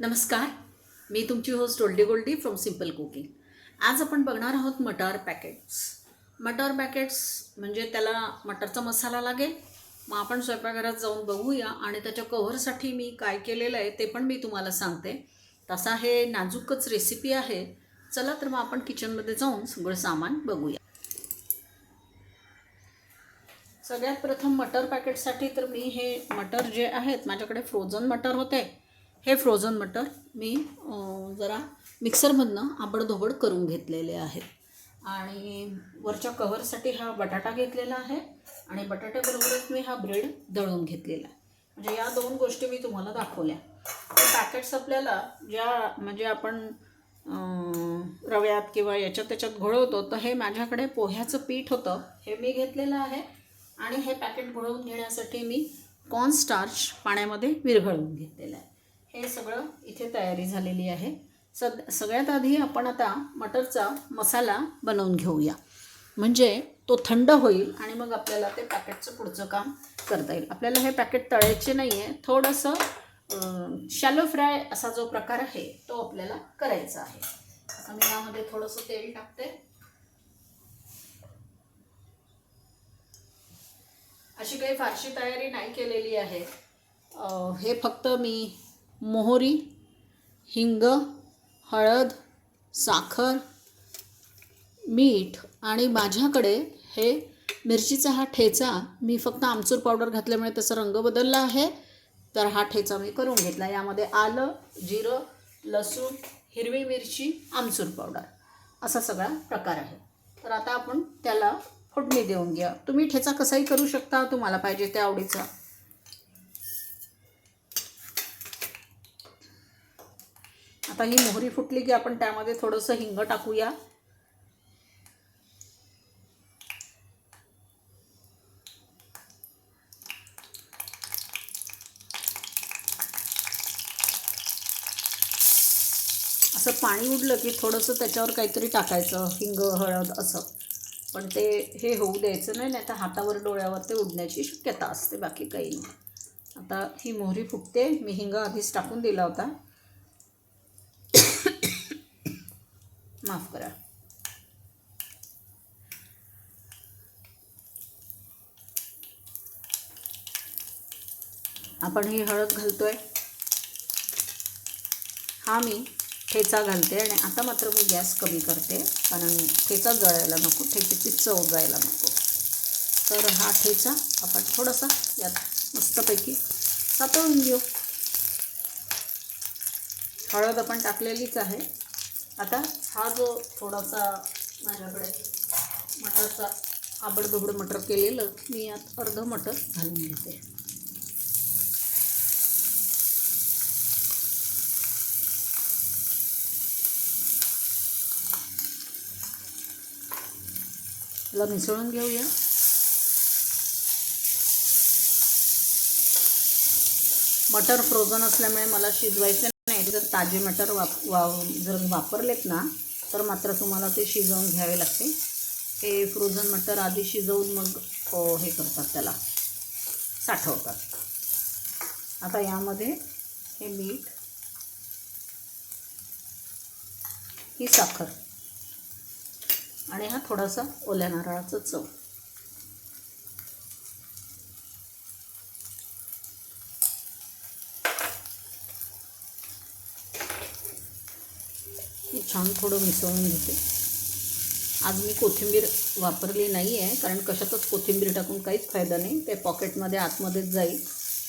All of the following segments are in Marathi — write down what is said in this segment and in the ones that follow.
नमस्कार. मी तुमची host oldie goldie from simple cooking आज आपण बघणार आहोत मटार पॅकेट्स मटार पॅकेट्स म्हणजे त्याला मटारचा मसाला लागेल. मग आपण स्वयंपाकघरात जाऊन बघूया आणि त्याच्या कव्हरसाठी मी काय केलेलं आहे ते पण मी तुम्हाला सांगते. तसा हे नाजूकच रेसिपी आहे. चला तर मग आपण किचनमध्ये जाऊन सगळं सामान बघूया. सगळ्यात प्रथम मटर पॅकेटसाठी तर मी हे मटर जे आहेत माझ्याकडे फ्रोझन मटर होते. हे फ्रोझन मटर मी जरा मिक्सरमधनं आबडधोबड करून घेतलेले आहेत. आणि वरच्या कव्हरसाठी हा बटाटा घेतलेला आहे आणि बटाट्याबरोबरच मी हा ब्रेड दळून घेतलेला आहे. म्हणजे या दोन गोष्टी मी तुम्हाला दाखवल्या. पॅकेट्स आपल्याला ज्या म्हणजे आपण रव्यात किंवा याच्यात त्याच्यात घोळवतो तर हे माझ्याकडे पोह्याचं पीठ होतं हे मी घेतलेलं आहे. आणि हे पॅकेट घोळवून घेण्यासाठी मी कॉर्नस्टार्च पाण्यामध्ये विरघळवून घेतलेलं आहे. हे सगळं इथे तयारी झालेली आहे. सद सगळ्यात आधी आपण आता मटरचा मसाला बनवून घेऊया. म्हणजे तो थंड होईल आणि मग आपल्याला ते पॅकेटचं पुढचं काम करता येईल. आपल्याला हे पॅकेट तळायचे नाही आहे थोडंसं शॅलो फ्राय असा जो प्रकार आहे तो आपल्याला करायचा आहे. आता मी यामध्ये थोडंसं तेल टाकते. अशी काही फारशी तयारी नाही केलेली आहे. हे फक्त मी मोहरी हिंग हळद साखर मीठ आणि माझ्याकडे हे मिरचीचा हा ठेचा मी फक्त आमचूर पावडर घातल्यामुळे त्याचा रंग बदलला आहे. तर हा ठेचा मी करून घेतला. यामध्ये आलं जिरं लसूण हिरवी मिरची आमचूर पावडर. असा सगळा प्रकार आहे. तर आता आपण त्याला फोडणी देऊन घ्या. तुम्ही ठेचा कसाही करू शकता. तुम्हाला पाहिजे त्या आवडीचा. आता ही मोहरी फुटली की आपण त्यामध्ये थोडंसं हिंग टाकूया. असं पाणी उडलं की थोडंसं त्याच्यावर काहीतरी टाकायचं हिंग हळद असं. पण ते हे होऊ द्यायचं नाही नाही तर हातावर डोळ्यावर ते उडण्याची शक्यता असते बाकी काही नाही. आता ही मोहरी फुटते. मी हिंग आधीच टाकून दिला होता. माफ करा. आपण ही हळद घालतोय. हा मी ठेचा घालते आणि आता मात्र मी गॅस कमी करते कारण ठेचा जळायला नको ठेच्याची चव जायला नको. तर हा ठेचा आपण थोडासा यात मस्तपैकी सातळून घेऊ. हळद आपण टाकलेलीच आहे. आता हा जो थोडासा माझ्याकडे मटरचा आबडधोबड मटर केलेलं मी यात अर्ध मटर घालून घेते. याला मिसळून घेऊया. मटर फ्रोझन असल्यामुळे मला शिजवायचे जर ताजे मटर वाप वा जर वापरलेत ना तर मात्र तुम्हाला ते शिजवून घ्यावे लागते. हे फ्रोझन मटर आधी शिजवून मग हे करतात त्याला. साठवतात. आता यामध्ये हे मीठ ही साखर आणि हा थोडासा ओल्या नारळाचा चव. छान थोडं मिसळून घेते. आज मी कोथिंबीर वापरली नाही आहे कारण कशातच कोथिंबीर टाकून काहीच फायदा नाही. ते पॉकेटमध्ये आतमध्येच जाईल.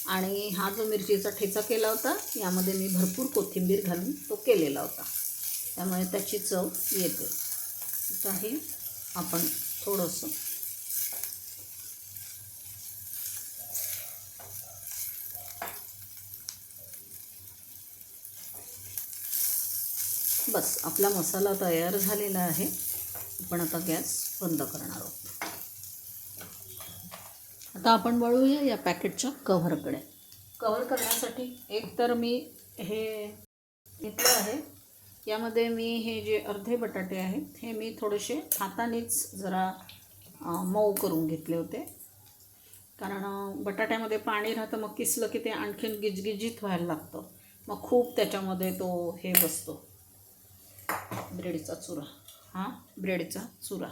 आणि हा जो मिरचीचा ठेचा केला होता यामध्ये मी भरपूर कोथिंबीर घालून तो केलेला होता. त्यामुळे त्याची चव येते. आता हे आपण थोडंसं बस आपला मसाला तयार झालेला आहे. आपण आता गॅस बंद करणार आहोत. आता आपण वळूया या पॅकेटच्या कव्हरकडे कव्हर करण्यासाठी एक तर मी हे घेतलं आहे. यामध्ये मी हे जे अर्धे बटाटे आहेत हे मी थोडेसे हातानेच जरा मऊ करून घेतले होते. कारण बटाट्यामध्ये पाणी राहतं मग किसलं की ते आणखीन गिजगिजीत व्हायला लागतं. मग खूप त्याच्यामध्ये तो हे बसतो. ब्रेडचा चुरा. हा? ब्रेडचा चुरा.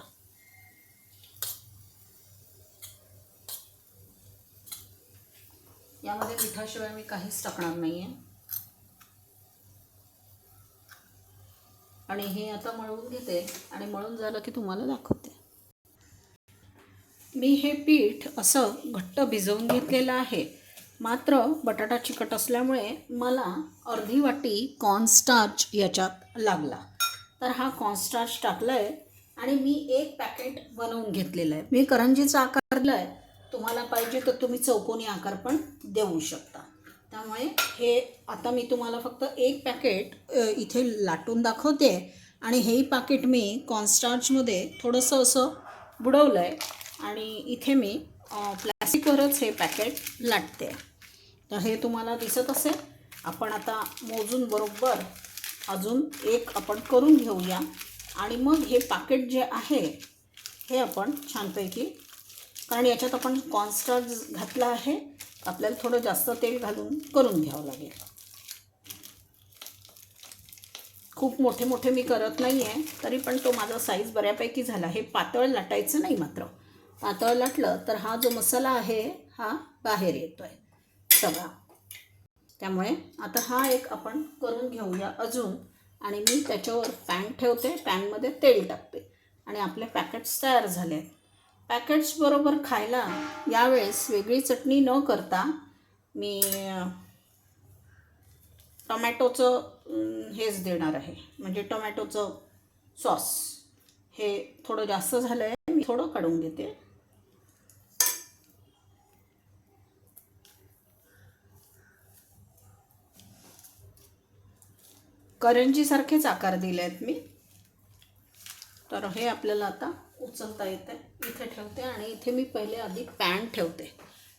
यामध्ये मिठाशिवाय मी काहीच टाकणार नाही आहे आणि हे आता मळवून घेते आणि मळून झालं की तुम्हाला दाखवते. मी हे पीठ असं घट्ट भिजवून घेतलेलं आहे. मात्र बटाटा चिकट असल्यामुळे मला अर्धी वाटी कॉर्नस्टार्च याच्यात लागला. तर हा कॉन्स्टार्च टाकला आहे आणि मी एक पॅकेट बनवून घेतलेलं आहे. मी करंजीचा आकार दिला आहे तुम्हाला पाहिजे तर तुम्ही चौकोनी आकार पण देऊ शकता. त्यामुळे हे आता मी तुम्हाला फक्त एक पॅकेट इथे लाटून दाखवते. आणि हेही पाकिट मी कॉन्स्टार्चमध्ये थोडंसं असं बुडवलं आहे आणि इथे मी प्लॅस्टिकवरच हे पॅकेट लाटते. तर हे तुम्हाला दिसत असेल. आपण आता मोजून बरोबर अजून एक आपण करून घेऊया. आणि मग हे पाकिट जे आहे हे आपण छानपैकी कारण याच्यात आपण कॉर्नस्टार्च घातला आहे आपल्याला थोडं जास्त तेल घालून करून घ्यावं लागेल. खूप मोठे मोठे मी करत नाही आहे तरी पण तो माझा साईज बऱ्यापैकी झाला. हे पातळ लाटायचं नाही मात्र. पातळ लाटलं तर हा जो मसाला आहे हा बाहेर येतो आहे सगळा. त्यामुळे आता हा एक आपण करून घेऊया अजून. आणि मी त्याच्यावर पॅन ठेवते. पॅनमध्ये तेल टाकते. आणि आपले पॅकेट्स तयार झाले आहेत पॅकेट्सबरोबर खायला यावेळेस वेगळी चटणी न करता मी टोमॅटोचं हेच देणार आहे. म्हणजे टोमॅटोचं सॉस. हे थोडं जास्त झालं आहे मी थोडं काढून घेते. करंजीसारखेच आकार दिले आहेत मी. तर हे आपल्याला आता उचलता येतं इथे ठेवते आणि इथे मी पहिले आधी पॅन ठेवते.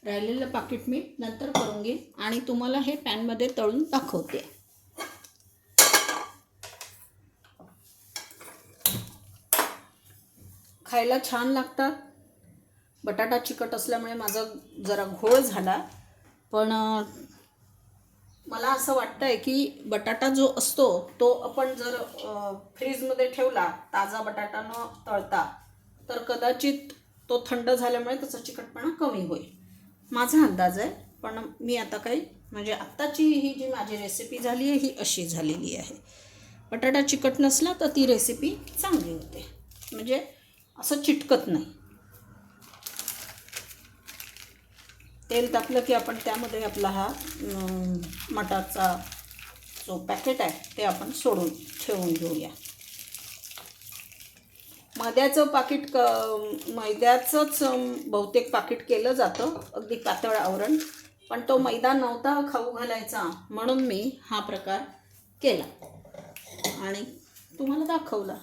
राहिलेलं पाकिट मी नंतर करून घेईन आणि तुम्हाला हे पॅनमध्ये तळून दाखवते. खायला छान लागतात. बटाटा चिकट असल्यामुळे माझा जरा घोळ झाला. पण मला असं वाटतं आहे की बटाटा जो असतो तो आपण जर फ्रीजमध्ये ठेवला ताजा बटाटा न तळता तर कदाचित तो थंड झाल्यामुळे त्याचा चिकटपणा कमी होईल. माझा अंदाज आहे पण मी आता काही म्हणजे आत्ताची ही जी माझी रेसिपी झाली आहे ही अशी झालेली आहे. बटाटा चिकट नसला तर ती रेसिपी चांगली होते. म्हणजे असं चिटकत नाही. तेल तापलं की आपण त्यामध्ये आपला हा मटारचा जो पॅकेट आहे ते आपण सोडून ठेवून घेऊया. मैद्याचं पाकिट क मैद्याचंच बहुतेक पाकिट केलं जातं. अगदी पातळ आवरण. पण तो मैदा नव्हता खाऊ घालायचा म्हणून मी हा प्रकार केला. आणि तुम्हाला दाखवला.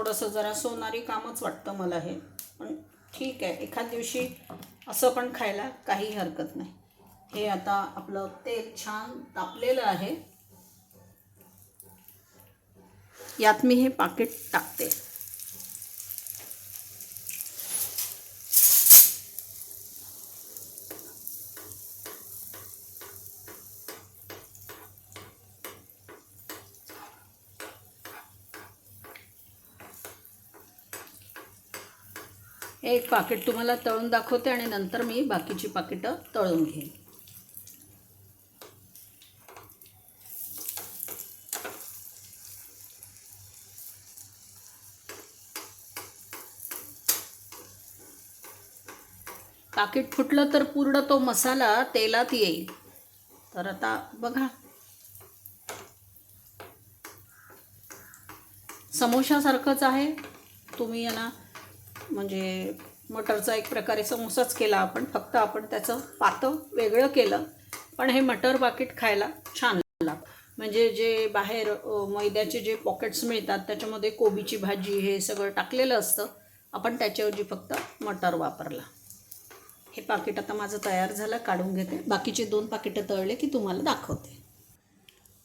थोडंसं जरा सोनारी कामच वाटतं मला हे. पण ठीक आहे एखाद दिवशी असं पण खायला काही हरकत नाही. हे आता आपलं तेल छान तापलेलं आहे. यात मी हे पाकिट टाकते. एक पाकिट तुम्हाला तळून दाखवते आणि नंतर मी बाकीची पाकिटं तळून घेईन. पाकिट फुटलं तर पूर्ण तो मसाला तेलात येईल. तर आता बघा. समोशासारखंच आहे. तुम्ही यांना म्हणजे मटरचा एक प्रकारे समोसाच केला आपण फक्त आपण त्याचं पातं वेगळं केलं पण हे मटर पाकिट खायला छान लागतं म्हणजे जे बाहेर मैद्याचे जे पॉकेट्स मिळतात त्याच्यामध्ये कोबीची भाजी हे सगळं टाकलेलं असतं आपण त्याच्याऐवजी फक्त मटर वापरला. हे पाकिट आता माझं तयार झालं काढून घेते. बाकीचे दोन पाकिटं तळले की तुम्हाला दाखवते.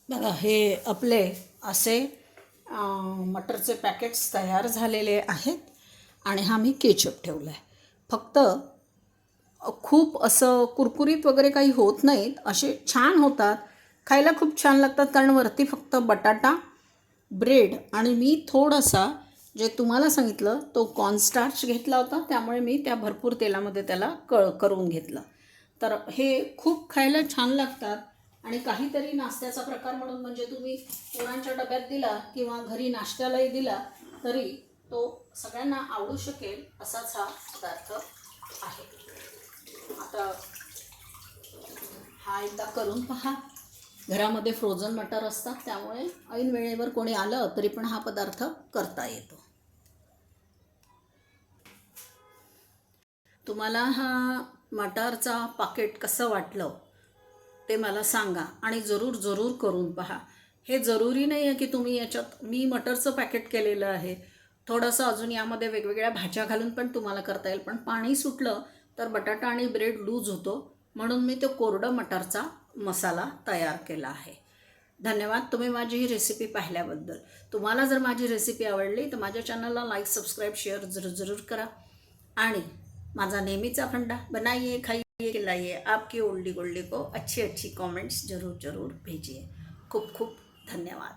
बघा हे आपले असे मटरचे पॅकेट्स तयार झालेले आहेत. आणि हा मी केचप ठेवला आहे फक्त खूप असं कुरकुरीत वगैरे काही होत नाहीत असे छान होतात. खायला खूप छान लागतात कारण वरती फक्त बटाटा ब्रेड आणि मी थोडासा जे तुम्हाला सांगितलं तो कॉर्नस्टार्च घेतला होता त्यामुळे मी त्या भरपूर तेलामध्ये त्याला कळ करून घेतलं. तर हे खूप खायला छान लागतात आणि काहीतरी नाश्त्याचा प्रकार म्हणून म्हणजे तुम्ही पोरांच्या डब्यात दिला किंवा घरी नाश्त्यालाही दिला तरी तो सगळ्यांना आवडू शकेल असाच हा पदार्थ आहे. आता हा एकदा करून पहा. घरामध्ये फ्रोझन मटर असतात त्यामुळे ऐन वेळेवर कोणी आलं तरी पण हा पदार्थ करता येतो. तुम्हाला हा मटारचा पाकेट कसं वाटलं ते मला सांगा आणि जरूर जरूर करून पहा. हे जरुरी नाही आहे की तुम्ही याच्यात मी मटरचं पॅकेट केलेलं आहे. थोडंसं अजून यामध्ये वेगवेगळ्या भाज्या घालून पण तुम्हाला करता येईल. पण पाणी सुटलं तर बटाटा आणि ब्रेड लूज होतो. म्हणून मी तो कोरडं मटारचा मसाला तयार केला आहे. धन्यवाद. तुम्ही माझी ही रेसिपी पाहिल्याबद्दल. तुम्हाला जर माझी रेसिपी आवडली तर माझ्या चॅनलला लाईक सबस्क्राईब शेअर जरूर जरूर करा. आणि माझा नेहमीचा फंडा बनाइए खाइए खिलाइए. आपकी ओल्डी गोल्डी को अच्छी अच्छी कमेंट्स जरूर जरूर भेजिए. खूप खूप धन्यवाद.